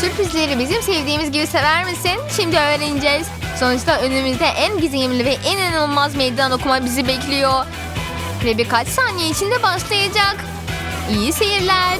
Sürprizleri bizim sevdiğimiz gibi sever misin? Şimdi öğreneceğiz. Sonuçta önümüzde en gizemli ve en inanılmaz meydan okuma bizi bekliyor. Ve birkaç saniye içinde başlayacak. İyi seyirler.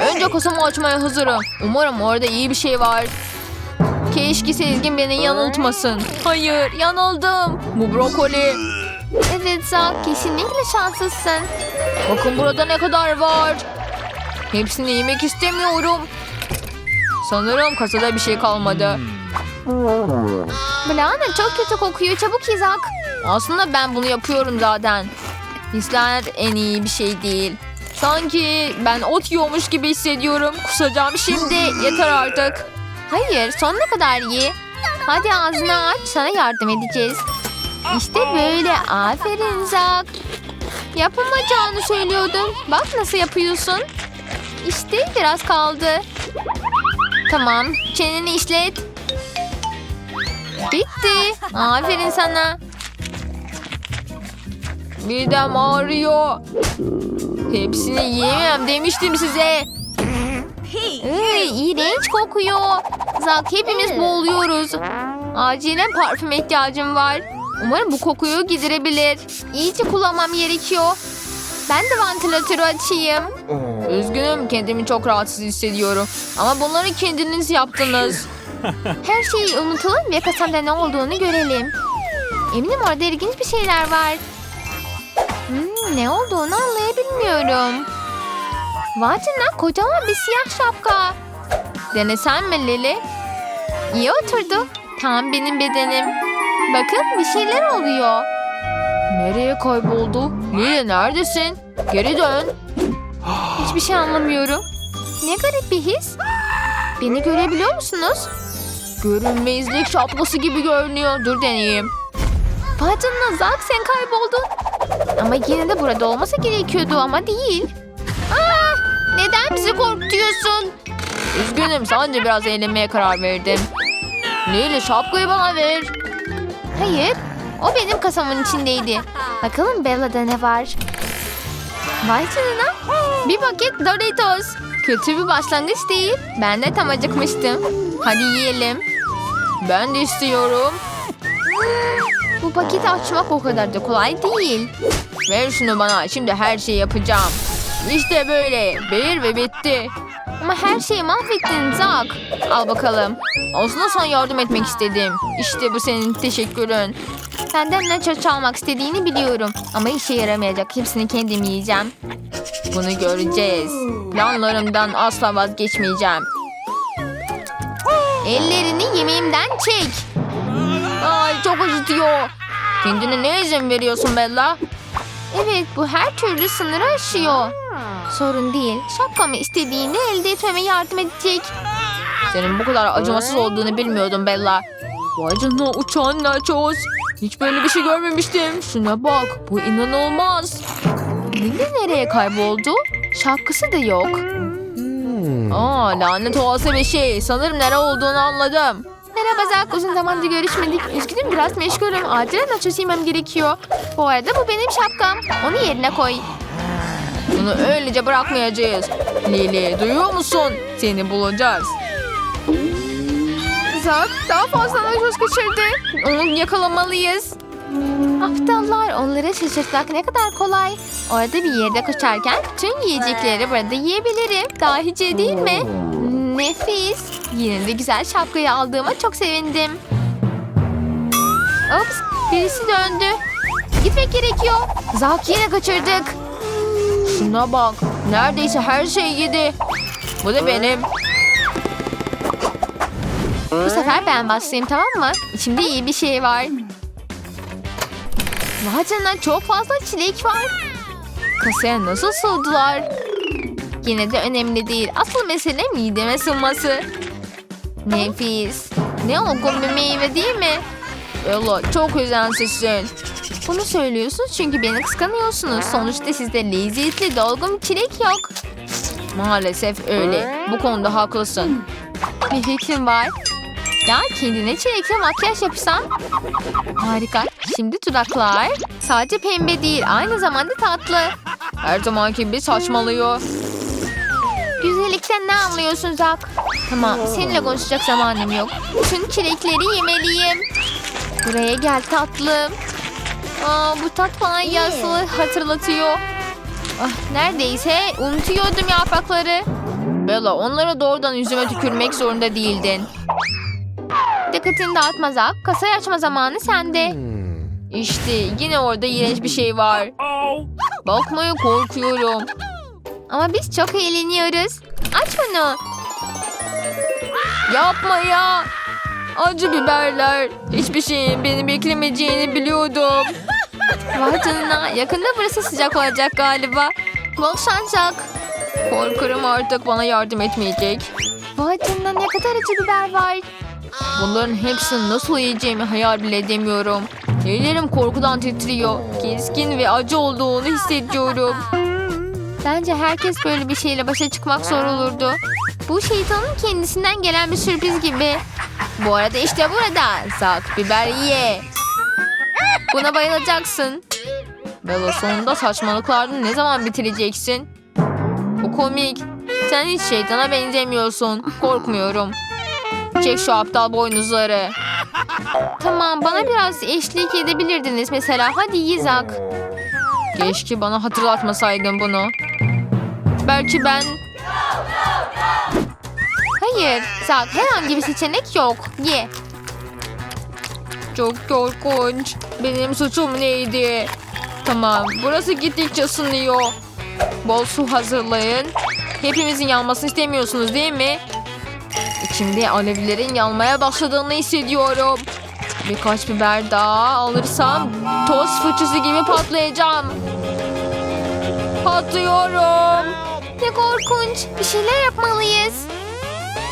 Önce kusumu açmaya hazırım. Umarım orada iyi bir şey var. Keşke Sezgin beni yanıltmasın. Hayır yanıldım. Bu brokoli. Evet Zak kesinlikle şanslısın. Bakın burada ne kadar var. Hepsini yemek istemiyorum. Sanırım kasada bir şey kalmadı. Blana çok kötü kokuyor. Çabuk izak. Aslında ben bunu yapıyorum zaten. Hisler en iyi bir şey değil. Sanki ben ot yiyormuş gibi hissediyorum. Kusacağım şimdi. Yeter artık. Hayır sonuna kadar ye. Hadi ağzını aç. Sana yardım edeceğiz. İşte böyle. Aferin Zak. Yapamayacağını söylüyordum. Bak nasıl yapıyorsun. İşte biraz kaldı. Tamam. Çeneni işlet. Bitti. Aferin sana. Midem ağrıyor. Hepsini yiyemem demiştim size. Iy, iğrenç kokuyor. Zak hepimiz boğuluyoruz. Acilen parfüm ihtiyacım var. Umarım bu kokuyu giderebilir. İyice kullanmam gerekiyor. Ben de vantilatörü açayım. Üzgünüm kendimi çok rahatsız hissediyorum. Ama bunları kendiniz yaptınız. Her şeyi unutalım ve kasanda ne olduğunu görelim. Eminim orada ilginç bir şeyler var. Hmm, ne olduğunu anlayabilmiyorum. Canına kocaman bir siyah şapka. Denesen mi Lili? İyi oturdu. Tam benim bedenim. Bakın bir şeyler oluyor. Nereye kayboldu? Lili neredesin? Geri dön. Hiçbir şey anlamıyorum. Ne garip bir his. Beni görebiliyor musunuz? Görünmezlik şapkası gibi görünüyor. Dur deneyeyim. Vay canına Zak sen kayboldun. Ama yine de burada olması gerekiyordu ama değil. Aa, neden bizi korkutuyorsun? Üzgünüm sadece biraz eğlenmeye karar verdim. Lili şapkayı bana ver. Hayır o benim kasamın içindeydi. Bakalım Bella'da ne var? Vay canına. Bir paket Doritos. Kötü bir başlangıç değil. Ben de tam acıkmıştım. Hadi yiyelim. Ben de istiyorum. Bu paketi açmak o kadar da kolay değil. Ver şunu bana. Şimdi her şeyi yapacağım. İşte böyle. Bir ve bitti. Ama her şeyi mahvettin Zak. Al bakalım. Aslında sana yardım etmek istedim. İşte bu senin teşekkürün. Senden ne çöç almak istediğini biliyorum. Ama işe yaramayacak. Hepsini kendim yiyeceğim. Bunu göreceğiz. Planlarımdan asla vazgeçmeyeceğim. Ellerini yemeğimden çek. Ay çok acıtıyor. Kendine ne izin veriyorsun Bella? Evet bu her türlü sınırı aşıyor. Sorun değil. Şapkamı istediğini elde etmeme yardım edecek. Senin bu kadar acımasız olduğunu bilmiyordum Bella. Vay canına uçan nachos. Hiç böyle bir şey görmemiştim. Şuna bak bu inanılmaz. Lili nereye kayboldu? Şapkası da yok. Aa lanet olası bir şey. Sanırım nere olduğunu anladım. Merhaba Zak. Uzun zamandır görüşmedik. Üzgünüm biraz meşgulüm. Acilen nachos yemem gerekiyor. Bu arada bu benim şapkam. Onu yerine koy. Bunu öylece bırakmayacağız. Lili duyuyor musun? Seni bulacağız. Zak daha fazla nachos kaçırdı. Onu yakalamalıyız. Aptallar onları şaşırtmak ne kadar kolay. Orada bir yerde kaçarken tüm yiyecekleri burada yiyebilirim. Dahice değil mi? Nefis. Yine de güzel şapkayı aldığıma çok sevindim. Ops birisi döndü. Gitmek gerekiyor. Zak yine kaçırdık. Şuna bak. Neredeyse her şeyi yedi. Bu da benim. Bu sefer ben başlayayım tamam mı? İçimde iyi bir şey var. Canına çok fazla çilek var. Kasaya nasıl sığdılar? Yine de önemli değil. Asıl mesele mideme sığması. Nefis. Ne olgun bir meyve değil mi? Ella çok özensizsin. Bunu söylüyorsun çünkü beni kıskanıyorsunuz. Sonuçta sizde lezzetli dolgun çilek yok. Maalesef öyle. Bu konuda haklısın. Bir fikrim var. Ya kendine çilekle makyaj yapsam. Harika. Şimdi dudaklar. Sadece pembe değil. Aynı zamanda tatlı. Her zamanki gibi saçmalıyor. Güzellikten ne anlıyorsun Zak? Tamam seninle konuşacak zamanım yok. Tüm çilekleri yemeliyim. Buraya gel tatlım. Aa, bu tat bana yaslı hatırlatıyor. Ah, neredeyse unutuyordum yaprakları. Bella onlara doğrudan yüzüme tükürmek zorunda değildin. Dikkatini dağıtma Zak. Kasayı açma zamanı sende. İşte yine orada iğrenç bir şey var. Bakmaya korkuyorum. Ama biz çok eğleniyoruz. Aç bunu. Yapma ya. Acı biberler. Hiçbir şeyin beni beklemeyeceğini biliyordum. Vay canına. Yakında burası sıcak olacak galiba. Bol şans Jack. Korkarım artık bana yardım etmeyecek. Vay canına ne kadar acı biber var. Bunların hepsini nasıl yiyeceğimi hayal bile edemiyorum. Ellerim korkudan titriyor. Keskin ve acı olduğunu hissediyorum. Bence herkes böyle bir şeyle başa çıkmak zor olurdu. Bu şeytanın kendisinden gelen bir sürpriz gibi. Bu arada işte burada. Zak biber ye. Buna bayılacaksın. Bella sonunda saçmalıklarını ne zaman bitireceksin? Bu komik. Sen hiç şeytana benzemiyorsun. Korkmuyorum. Çek şu aptal boynuzları. Tamam bana biraz eşlik edebilirdiniz mesela. Hadi Yizak. Keşke bana hatırlatmasaydın bunu. Belki ben... Hayır Zak herhangi bir seçenek yok. Ye. Çok korkunç. Benim suçum neydi? Tamam burası gittikçe ısınıyor. Bol su hazırlayın. Hepimizin yanmasını istemiyorsunuz değil mi? İçimde alevlerin yanmaya başladığını hissediyorum. Birkaç biber daha alırsam toz fırçası gibi patlayacağım. Patlıyorum. Ne korkunç. Bir şeyler yapmalıyız.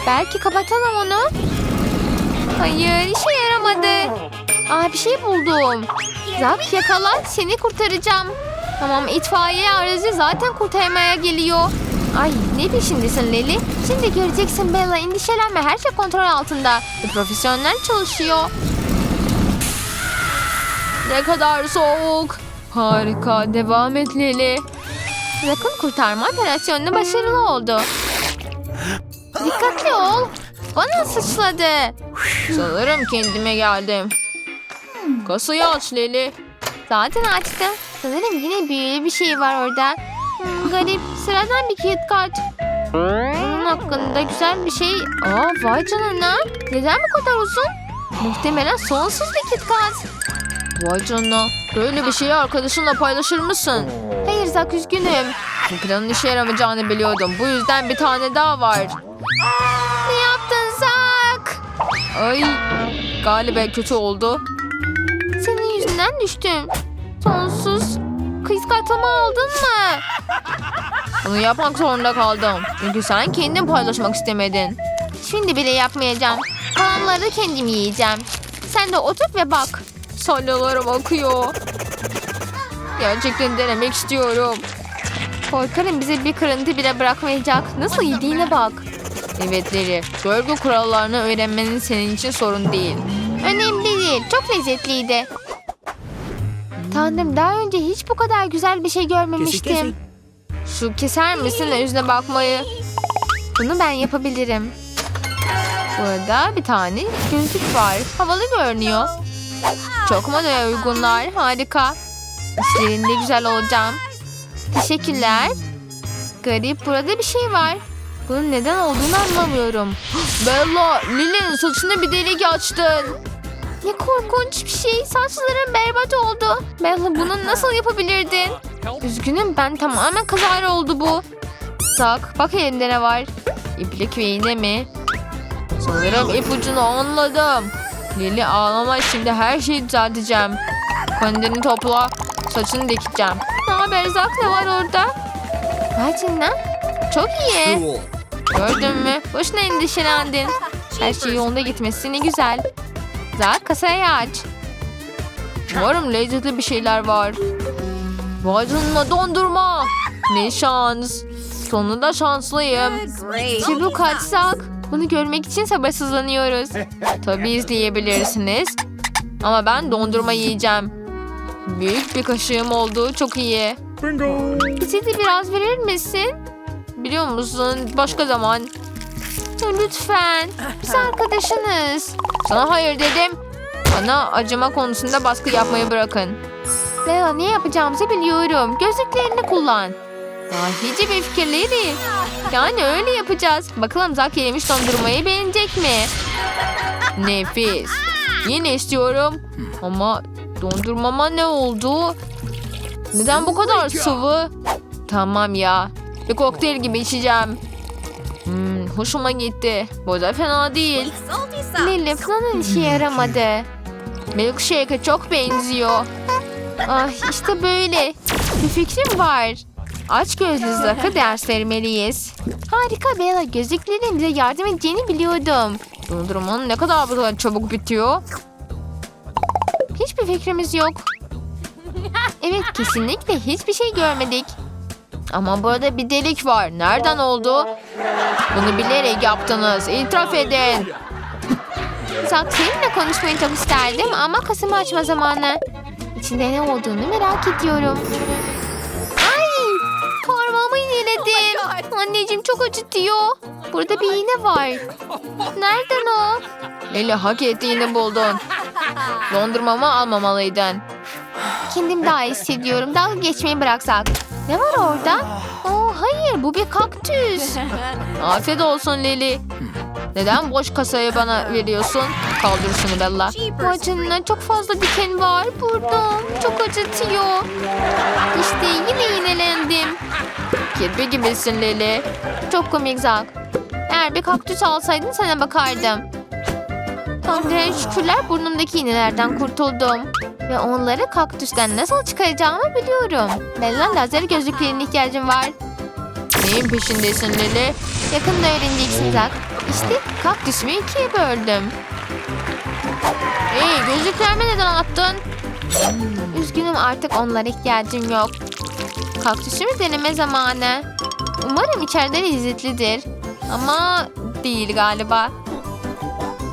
Belki kapatalım onu. Hayır işe yaramadı. Aa bir şey buldum. Zak yakala seni kurtaracağım. Tamam itfaiye aracı zaten kurtarmaya geliyor. Ay ne peşindesin Leli? Şimdi göreceksin Bella endişelenme her şey kontrol altında. Bir profesyonel çalışıyor. Ne kadar soğuk. Harika devam et Leli. Yakın kurtarma operasyonu başarılı oldu. Dikkatli ol. Bana sıçradı. Sanırım kendime geldim. Kasayı aç Leli. Zaten açtım. Sanırım yine büyülü bir şey var orada. Hmm, garip. Sıradan bir kağıt kart. Onun hakkında güzel bir şey. Aa vay canına. Neden bu kadar uzun? Muhtemelen sonsuz bir kit kart. Vay canına. Böyle bir şeyi arkadaşınla paylaşır mısın? Hayır Zak üzgünüm. Bu planın işe yaramayacağını biliyordum. Bu yüzden bir tane daha var. Ne yaptın Zak? Ay galiba kötü oldu. Senin yüzünden düştüm. Sonsuz kız kartımı aldın mı? Bunu yapmak zorunda kaldım. Çünkü sen kendin paylaşmak istemedin. Şimdi bile yapmayacağım. Kalanları kendim yiyeceğim. Sen de otur ve bak. Salyalarım akıyor. Gerçekten denemek istiyorum. Korkarım bize bir kırıntı bile bırakmayacak. Nasıl yediğine bak. Evet Lili. Görgü kurallarını öğrenmenin senin için sorun değil. Önemli değil. Çok lezzetliydi. Tanrım daha önce hiç bu kadar güzel bir şey görmemiştim. Şu keser misin yüzüne bakmayı? Bunu ben yapabilirim. Burada bir tane gözlük var. Havalı görünüyor. Çok modaya uygunlar. Harika. İşlerinde güzel olacağım. Teşekkürler. Garip burada bir şey var. Bunun neden olduğunu anlamıyorum. Bella, Lili'nin saçına bir delik açtın. Ne korkunç bir şey. Saçlarım berbat oldu. Bella bunu nasıl yapabilirdin? Üzgünüm ben tamamen kazara oldu bu. Sak bak elimde ne var. İplik ve iğne mi? Sanırım ipucunu anladım. Lili ağlama şimdi her şeyi düzelteceğim. Kendini topla. Saçını dikeceğim. Ne haber Zak ne var orada? Vay. Çok iyi. Gördün mü? Boşuna endişelendin. Her şey yolunda gitmesi ne güzel. Zak kasayı aç. Umarım lezzetli bir şeyler var. Vay canına dondurma. Ne şans. Sonunda şanslıyım. Çabuk açsak. Bunu görmek için sabırsızlanıyoruz. Tabii izleyebilirsiniz. Ama ben dondurma yiyeceğim. Büyük bir kaşığım oldu. Çok iyi. Bingo! Bize de biraz verir misin? Biliyor musun? Başka zaman. Lütfen. Biz arkadaşınız. Sana hayır dedim. Bana acıma konusunda baskı yapmayı bırakın. Bella ne yapacağımızı biliyorum. Gözlüklerini kullan. Dahice bir fikirleri. Yani öyle yapacağız. Bakalım Zak yemiş dondurmayı beğenecek mi? Nefis. Yine istiyorum. Ama dondurmama ne oldu? Neden bu kadar sıvı? Tamam ya. Bir kokteyl gibi içeceğim. Hmm, hoşuma gitti. Bu da fena değil. Lili falan işe yaramadı. Milkshake'e çok benziyor. Ah işte böyle. Bir fikrim var. Aç gözlü Zak'a ders vermeliyiz. Harika Bella. Gözlüklerin bize yardım edeceğini biliyordum. Dondurmanın ne kadar bu kadar çabuk bitiyor? Hiçbir fikrimiz yok. Evet kesinlikle hiçbir şey görmedik. Ama burada bir delik var. Nereden oldu? Bunu bilerek yaptınız. İtiraf edin. Zak seninle konuşmayı çok isterdim ama kasımı açma zamanı. İçinde ne olduğunu merak ediyorum. Ay! Parmağımı iğneledin. Anneciğim çok acıtıyor. Burada bir iğne var. Nereden o? Leli hak ettiğini buldun. Dondurmamı almamalıydın. Kendim daha hissediyorum. Dalga geçmeyi bıraksak. Ne var orada? Oo, hayır bu bir kaktüs. Afiyet olsun Leli. Neden boş kasayı bana veriyorsun? Kaldır şunu Bella. Canına çok fazla diken var burada. Çok acıtıyor. İşte yine iğnelendim. Kirpi gibisin Leli. Çok komik Zak. Eğer bir kaktüs alsaydın sana bakardım. Tanrı'ya şükürler burnumdaki iğnelerden kurtuldum. Ve onları kaktüsten nasıl çıkaracağımı biliyorum. Bella lazer gözlüklerine ihtiyacım var. Neyin peşindesin Leli? Yakında öğreneceksin Zak. İşte kaktüsümü ikiye böldüm. Hey gözlüklerimi neden attın? Üzgünüm artık onlara ihtiyacım yok. Kaktüsümü deneme zamanı. Umarım içeride lezzetlidir. Ama değil galiba.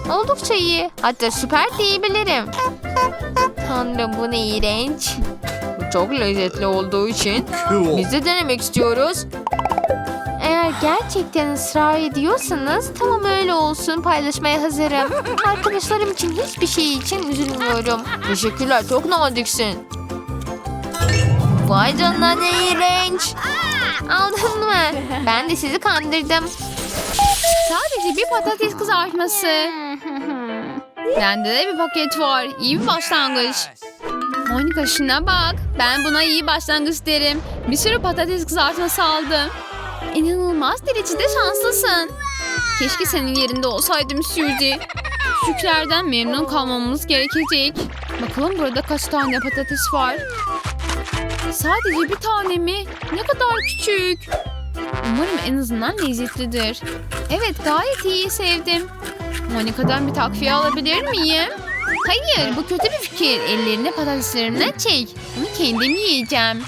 Oldukça iyi. Hatta süper diyebilirim. Tanrım bu ne iğrenç. Bu çok lezzetli olduğu için biz de denemek istiyoruz. Eğer gerçekten ısrar ediyorsanız tamam öyle olsun paylaşmaya hazırım. Arkadaşlarım için hiçbir şey için üzülmüyorum. Teşekkürler çok naziksin. Vay canına ne iğrenç. Aldın mı? Ben de sizi kandırdım. Sadece bir patates kızartması. Bende de bir paket var. İyi bir başlangıç. Monika şuna bak. Ben buna iyi başlangıç derim. Bir sürü patates kızartması aldım. İnanılmaz derecede şanslısın. Keşke senin yerinde olsaydım Suzy. Küçüklerden memnun kalmamız gerekecek. Bakalım burada kaç tane patates var. Sadece bir tane mi? Ne kadar küçük. Umarım en azından lezzetlidir. Evet gayet iyi sevdim. Monika'dan bir takviye alabilir miyim? Hayır bu kötü bir fikir. Ellerini patateslerimden çek. Onu kendim yiyeceğim.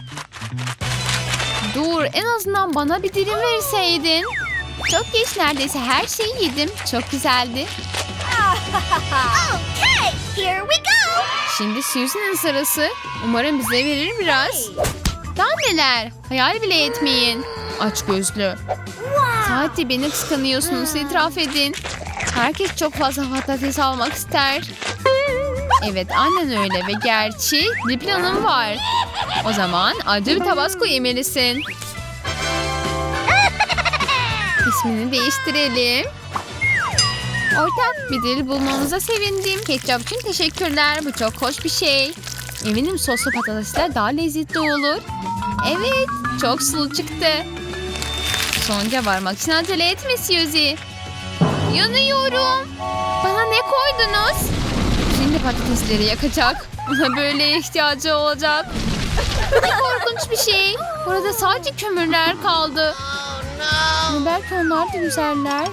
Dur en azından bana bir dilim verseydin. Çok geç neredeyse her şeyi yedim. Çok güzeldi. Here we go! Şimdi Susan'ın sırası. Umarım bize verir biraz. Daha neler? Hayal bile etmeyin. Aç gözlü. Sadece beni kıskanıyorsunuz itiraf edin. Herkes çok fazla patates almak ister. Evet aynen öyle ve gerçi bir planım var. O zaman acı bir tabasco yemelisin. İsmini değiştirelim. Ortak bir dil bulmamıza sevindim. Ketçap için teşekkürler. Bu çok hoş bir şey. Eminim soslu patatesler daha lezzetli olur. Evet, çok sulu çıktı. Sonuca varmak için acele etme Suzy. Yanıyorum. Bana ne koydunuz? Şimdi patatesleri yakacak. Buna böyle ihtiyacı olacak. Ne korkunç bir şey. Burada sadece kömürler kaldı. Ama belki onlar da güzeller.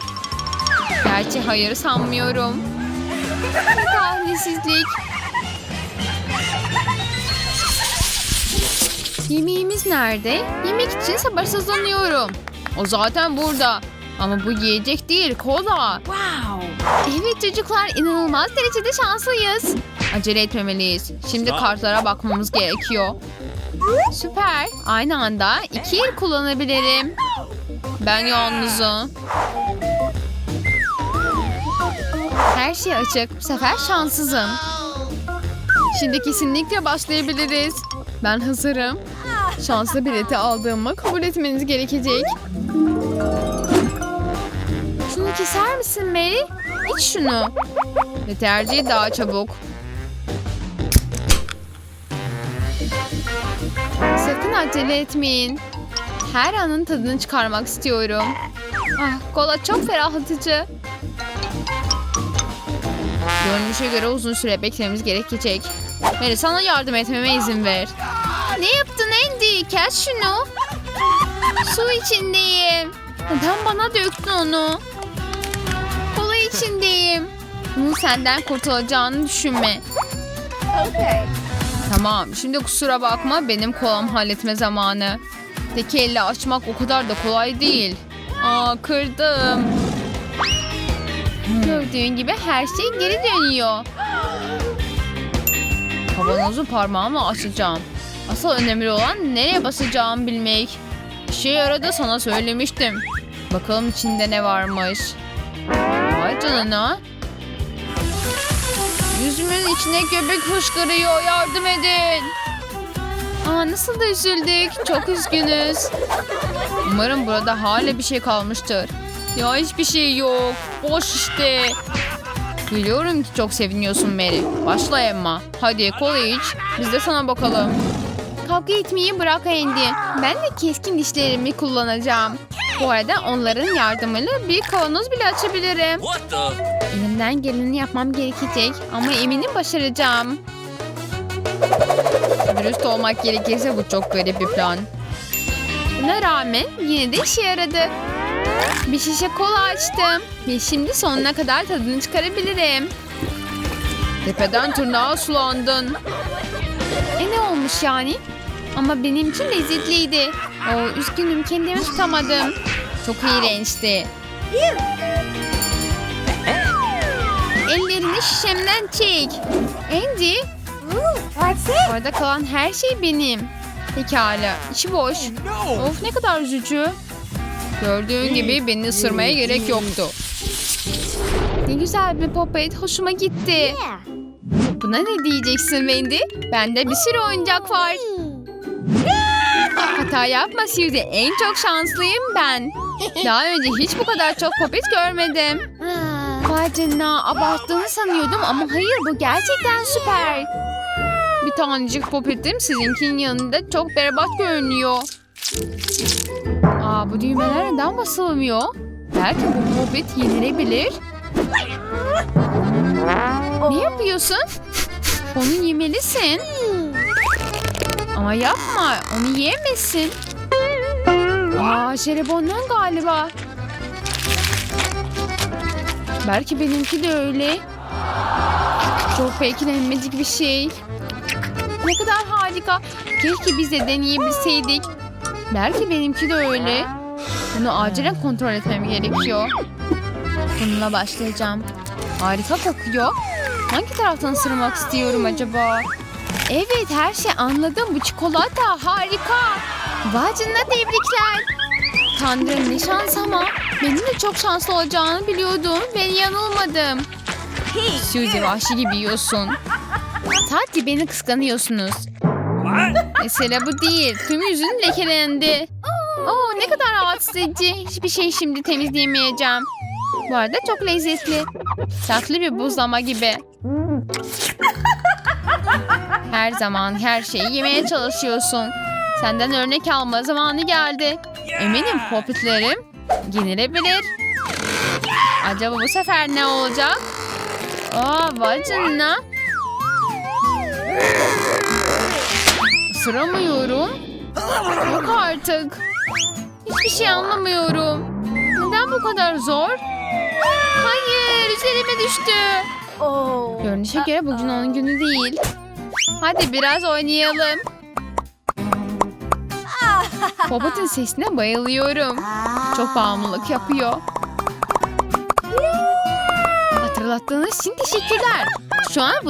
Gerçi hayır sanmıyorum. Ne talihsizlik. Yemeğimiz nerede? Yemek için sabırsızlanıyorum. O zaten burada. Ama bu yiyecek değil, kola. Wow! Evet çocuklar, inanılmaz derecede şanslıyız. Acele etmemeliyiz. Şimdi kartlara bakmamız gerekiyor. Süper. Aynı anda iki el kullanabilirim. Ben yalnızım. Her şey açık. Bu sefer şanssızım. Şimdi kesinlikle başlayabiliriz. Ben hazırım. Şanslı bileti aldığımı kabul etmeniz gerekecek. Şunu keser misin Mary? İç şunu. Ve tercihi daha çabuk. Sakın acele etmeyin. Her anın tadını çıkarmak istiyorum. Ah, kola çok ferahlatıcı. Görünüşe göre uzun süre beklememiz gerekecek. Mary sana yardım etmeme izin ver. Ne yaptın Andy? Kes şunu. Su içindeyim. Neden bana döktün onu? İçindeyim. Bunun senden kurtulacağını düşünme. Okay. Tamam şimdi kusura bakma benim kolam halletme zamanı. Tek elle açmak o kadar da kolay değil. Aa kırdım. Gördüğün gibi her şey geri dönüyor. Kavanozu parmağımla açacağım. Asıl önemli olan nereye basacağımı bilmek. İşe yaradı sana söylemiştim. Bakalım içinde ne varmış. Vay canına. Yüzümün içine köpük fışkırıyor. Yardım edin. Aa, nasıl da üzüldük. Çok üzgünüz. Umarım burada hala bir şey kalmıştır. Ya hiçbir şey yok. Boş işte. Biliyorum ki çok seviniyorsun Mary. Başla Emma. Hadi kola iç. Biz de sana bakalım. Kavga etmeyi bırak Andy. Ben de keskin dişlerimi kullanacağım. Bu arada onların yardımıyla bir kavanoz bile açabilirim. Elimden geleni yapmam gerekecek ama eminim başaracağım. Dürüst olmak gerekirse bu çok garip bir plan. Buna rağmen yine de işe yaradı. Bir şişe kola açtım ve şimdi sonuna kadar tadını çıkarabilirim. Tepeden tırnağa sulandın. E ne olmuş yani? Ama benim için lezzetliydi. Oo, üzgünüm kendimi tutamadım. Çok iğrençti. Ellerini şişemden çek. Andy, orada kalan her şey benim. Pekala, içi boş. Of ne kadar üzücü. Gördüğün gibi beni ısırmaya gerek yoktu. Ne güzel bir popet, hoşuma gitti. Buna ne diyeceksin Wendy? Bende bir sürü oyuncak var. Hata yapma Suzy, en çok şanslıyım ben. Daha önce hiç bu kadar çok popet görmedim. Vay abarttığını sanıyordum ama hayır bu gerçekten süper. Bir tanecik popetim sizinkinin yanında çok berbat görünüyor. Aa bu düğmeler neden basılmıyor? Belki bu popet yenilebilir. Ne yapıyorsun? Onu yemelisin. Ama yapma onu yiyemezsin. Aa jelibondan galiba. Belki benimki de öyle. Çok beklenmedik bir şey. Ne kadar harika. Keşke biz de deneyebilseydik. Belki benimki de öyle. Bunu acilen kontrol etmem gerekiyor. Bununla başlayacağım. Harika kokuyor. Hangi taraftan ısırmak istiyorum acaba? Evet her şey anladım. Bu çikolata harika. Canına tebrikler. Tanrım ne şans ama. Benim de çok şanslı olacağını biliyordum. Ben yanılmadım. Suzy vahşi gibi yiyorsun. Sadece beni kıskanıyorsunuz. Mesele bu değil. Tüm yüzün lekelendi. Oo, ne kadar rahatsız edici. Hiçbir şey şimdi temizleyemeyeceğim. Bu arada çok lezzetli. Tatlı bir buzlama gibi. Her zaman her şeyi yemeye çalışıyorsun. Senden örnek alma zamanı geldi. Eminim popitlerim yenilebilir. Acaba bu sefer ne olacak? Aa vay canına. Isıramıyorum. Yok artık. Hiçbir şey anlamıyorum. Neden bu kadar zor? Hayır üzerime düştü. Görünüşe göre bugün onun günü değil. Hadi biraz oynayalım. Popot'un sesine bayılıyorum. Çok bağımlılık yapıyor. Hatırlattığınız için teşekkürler. Şu an bu